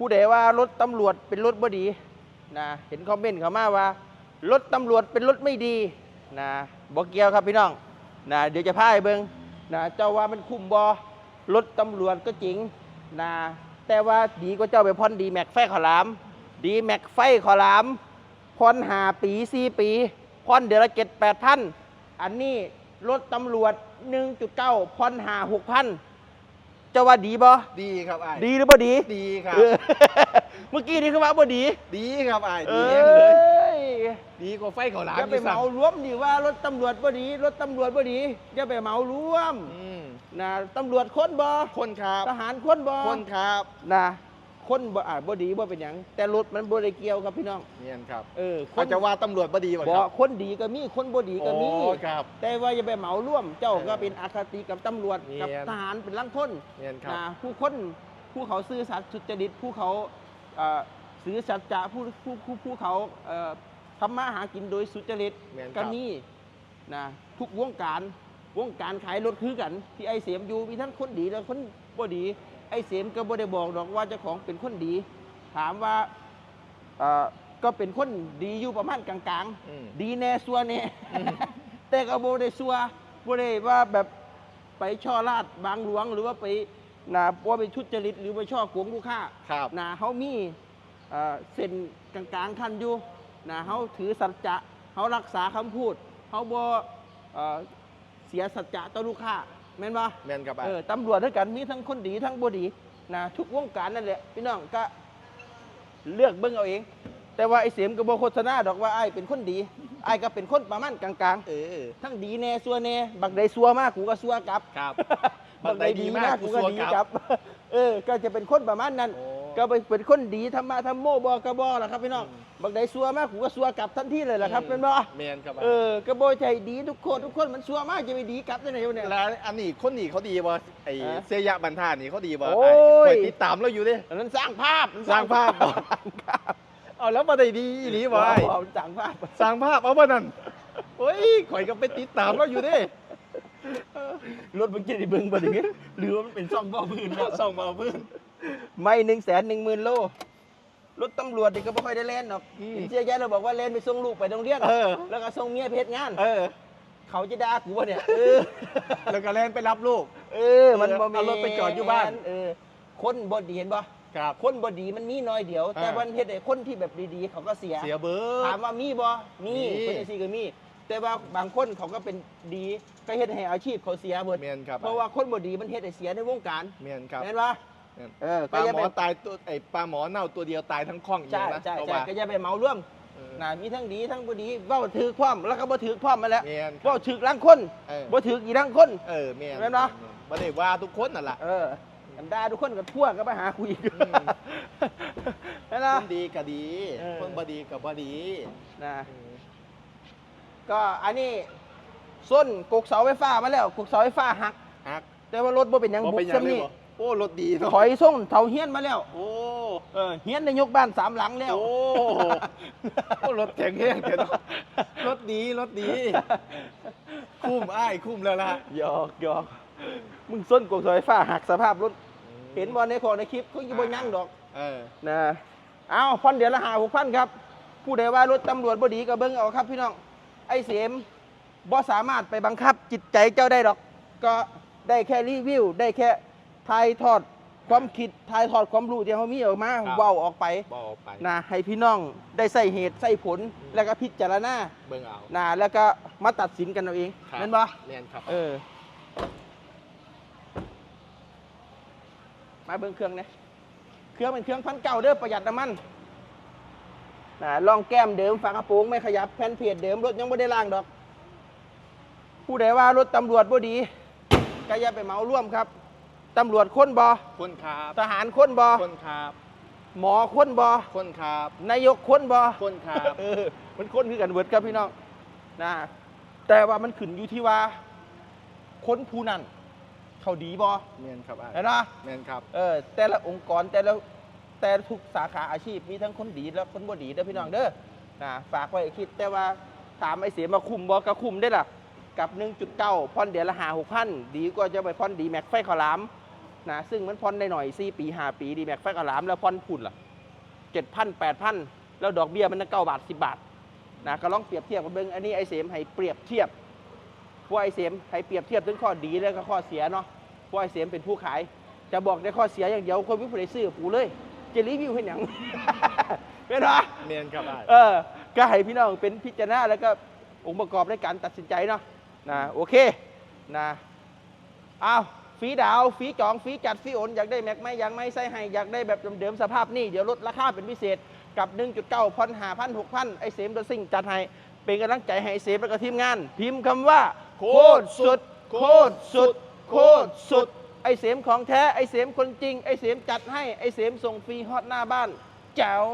ผู้ใดว่ารถตำรวจเป็นรถบ่ดีนะเห็นคอมเมนต์เขามาว่ารถตำรวจเป็นรถไม่ดีนะบ่เกียวครับพี่น้องนะเดี๋ยวจะพาให้เบิงนะเจ้าว่ามันคุ้มบ่รถตำรวจก็จริงนะแต่ว่าดีกว่าเจ้าไปพ่อนดีแม็กไฟขอลาม ดีแม็กไฟขอลามพ่อนหาปีสี่ปีพ่อนเดือนละเจ็ดแปดพันอันนี้รถตำรวจ 1.9พ่อนหาหกพัน เจ้าว่าดีบ่ดีครับไอ้ายดีหรือบ่ดีดีครับ เออ เมื่อกี้นี่คือว่าบ่ดีดีครับไอ้ายเอดีแห้งเลย้ยดีกว่าไฟเขาหลามอย่าไปอีกเหสั่งมารวมดิว่ารถตำรวจบ่ดี รถตำรวจบ่ดีอย่าไปเหมารวมอืมนะตำรวจคนบ่คนครับทหารคนบ่คนครับนะ คนบ่อาจบ่ดีบ่เป็นหยังแต่รถมันบ่ได้เกี่ยวกับพี่น้องเนียนครับเออคเขานจะว่าตำรวจบ่ดีวะบ่ครับคนดีก็มีคนบ่ดีก็มี โอ้ครับ แต่ว่าอย่าไปเหมารวมเจ้าก็เป็นอคติกับตำรวจเนียน กับทหารเป็นลังคนเนียนครับ นะผู้คนผู้เขาซื่อสัตย์สุจริตผู้เขาเอ่อซื่อสัจจะผู้ผู้ผู้ผู้เขาเอ่อทำมาหากินโดยสุจริตแม่นครับ ก็มีนะทุกวงการวงการขายรถคือกัน ที่ไอเสียมอยู่มีทั้งคนดีและคนบ่ดี ไอเสียมก็บ่ได้บอกดอกว่าเจ้าของเป็นคนดี ถามว่าเอ่อก็เป็นคนดีอยู่ประมาณกลางอืม ๆ ดีแน่ซัวแน่แต่ก็บ่ได้ซัวบ่ได้ว่าแบบไปช่อลาดบางหลวงหรือว่าไปนะว่าไปชุดจริตหรือไปช่อโกงลูกค้า ครับ นะเฮามีเอ่อเส้นกลางๆคันอยู่นะเฮาถือสัจจะเฮารักษาคำพูดเฮาบ่เอ่อเสียสัจจะต่อลูกค้า แม่นบ่แม่นครับไอ้าเอยอตำรวจด้วยกันมีทั้งคนดีทั้งบ่ดีนะทุกวงการนั่นแหละพี่น้องก็เลือกเบิ่งเอาเอง แต่ว่าไอ้เสียมก็บ่โฆษณาดอกว่าไอ้ายเป็นคนดีไอ้ายก็เป็นคนประมาณกลางเออ ๆ ทั้งดีแน่ซัวแน่บักใดซัวมากกูก็ซัวกลับ ครับบักใดดีมากกูก็ดีกลับ เออ ก็จะเป็นคนประมาณนั้น โอ้ ก็ไปเป็นคนดีทำมาทำโม่บอกระบอล่ะครับพี่น้องอืมบักใดซัวมากกูก็ซัวกลับทันทีเลยล่ะครับเป็นบ่แม่นครับไอ้เออกระโบใจดีทุกคนทุกคนมันซัวมากจะไปดีกลับได้ไหนวะเนี่ยแล้วอันนี้คนนี้เขาดีบ่ไอ้ฮะเสียยะบันทานนี่เขาดีบ่โอ้ยไอ้ข่อยติดตามเราอยู่เดิอันนั้นสร้างภาพสร้างภาพสร้างภาพเอาแล้วมาได้ดีอีหลีบ่ไอ้เอาสร้างภาพสร้างภาพเอาบ่นั่นโอ้ยข่อยก็ไปติดตามเราอยู่เดิรถมันจะได้เบิ่งบ่ได้หรือว่ามันเป็นซ่องบ่อพื้นแล้วส่องมาเอาพื้น ไม่หนึ่งแสนหนึ่งหมื่นโลรถตำรวจนี่ก็ไม่ค่อยได้เล่นหรอกอืมเห็นเสียแย่เราบอกว่าเล่นไปส่งลูกไปโรงเรียนเออแล้วก็ส่งเมียเพชรงาน เออ เขาจะด่ากูวะเนี่ยเออแล้วก็แล่นไปรับลูก เออ มันบ่เอารถไปจอดอยู่บ้าน เออ คนบดีเห็นบ่ครับคนบดีมันมีน้อยเดียว แต่อ่าวันเฮ็ดให้คนที่แบบดีๆ เขาก็เสีย เสียเบิร์ถามว่ามีบ่มีมีคนจังซี่ก็มี แต่ว่าบางคนเขาก็เป็นดีก็เฮ็ดให้อาชีพเขาเสียเบิดเมียนครับเพราะว่าคนบดีมันเฮ็ดให้เสียในวงการเมียนครับเห็นบ่เมียน เออปก็ลาอย่าหมไปอตายตัวไอ้ปลาหมอเน่าตัวเดียวตายทั้งคล้องอย่างใช่นี้นะใช่เขาใช่ว่าก็อย่าไปเหมารวมเออนะมีทั้งดีทั้งบ่ดีเว้าถือความแล้วก็บ่ถือความมาแล้วเมียนครับเว้าถือลังคนเออบ่ถืออีลังคน เออเมียนแม่นเนาะบ่ได้ว่าทุกคนนั่นแหละเออกันด่าทุกคนก็ทั่วก็มาหาคุยอีกอืม นั่นคนะนดีก็ดีเออ คนบ่ดีก็บ่ดีนะก็อันนี้ส้นกกเสาไฟฟ้ามาแล้วกกเสาไฟฟ้าหัก ฮักแต่ว่ารถบ่เป็นหยังบ่บุเป็กนหยังซ้ำเลยนี่บ่ โอ้รถดีเนาะถอยส่งเสาเฮียนมาแล้ว โอ้เออเฮียนได้ยกบ้านสามหลังแล้ว โอ้โอ้รถแข็งแรงเถอะเนาะรถดีรถดี คุ้มอ้ายคุ้มแล้วล่ะหยอกหยอกมึงส้นกกเสาไฟฟ้าหักสภาพรถ เห็นบ่ในของในคลิปเขาอยู่บ่ยังดอกเออนะเอาพันเดือนละหาหกพันครับ ผู้ใดว่ารถตำรวจบดีก็เบิ้งเอาครับพี่น้อง ไอ้เสียมบ่สามารถไปบังคับจิตใจเจ้าได้ดอก ก็ได้แค่รีวิว ได้แค่ ถ่ายทอดความคิดถ่ายทอดความรู้ที่เขามีออกมาครับ เว้าออกไปบ่เอาไปนะให้พี่น้องได้ใส่เหตุใส่ผลแล้วก็พิจารณาเบิ่งเอา นะแล้วก็มาตัดสินกันเอาเองครับ นั่นบ่แม่นครับ เออมาเบิ่งเครื่องเนี่ยเครื่องเป็นเครื่องพันเก่าเด้อประหยัดน้ำมันนะลองแก้มเดิมฝากระโปรงไม่ขยับแผ่นเพจเดิมรถยังไม่ได้ล่างดอก ผู้ใดว่ารถตำรวจบ่ดีก็อย่าไปเหมาร่วมครับ ตำรวจค้นบอคนครับทหารค้นบอคนครับหมอค้นบอคนครับนายกค้นบอคนครับเออมันค้นคือกันเวิร์ดครับพี่น้องนะแต่ว่ามันขึ้นอยู่ที่ว่าค้นผู้นั้นเขาดีบอแม่นครับอ้ายเห็นปะแม่นครับเออแต่ละองค์กรแต่ละแต่ละทุกสาขาอาชีพมีทั้งคนดีและคนบ่ดีเด้อพี่น้องเด้อนะฝากไว้คิดแต่ว่าถามไอ้เสียมาคุมบอก็คุมได้ล่ะกับ 1.9พ่อนเดือนละหาหกพันดีกว่าจะไปพ่อนดีแม็กไฟขาวหลาม นะซึ่งมันผ่อนได้หน่อย4ปี5ปีดีแม็กแฟกอลามแล้วผ่อนพุ่นล่ะ7,000 8,000แล้วดอกเบี้ยมันเก้าบาท10บาทนะก็ลองเปรียบเทียบกันเบิ่งอันนี้ไอเสมให้เปรียบเทียบพวกไอเสมให้เปรียบเทียบถึงข้อดีและก็ข้อเสียเนาะพวกไอเสมเป็นผู้ขาย จะบอกในข้อเสียอย่างเดียวคนไม่ผู้ใดซื้อกูเลยจะรีวิวให้หยังเป็นปะเมียนครับไอ้ายเออก็ให้พี่น้องเป็นพิจารณาแล้วก็องค์ประกอบในการตัดสินใจเนาะนะโอเคนะอ้าว ฟรีดาวฟรีจองฟรีจัดฟรีโอนอยากได้แม็กไหมยังไม่ใส่ให้อยากได้แบบเดิมๆสภาพนี่เดี๋ยวลดราคาเป็นพิเศษกับ 1.9พันหาพันหกพันไอเสมตัวซิ่งจัดให้เป็นกำลังใจให้ไอเสมแล้วก็ทีมงาน พิมพ์คำว่าโคตรสุด โคตรสุด โคตรสุด ไอเสมของแท้ไอเสมคนจริงไอเสมจัดให้ไอเสมส่งฟรีฮอตหน้าบ้านแจ๋ว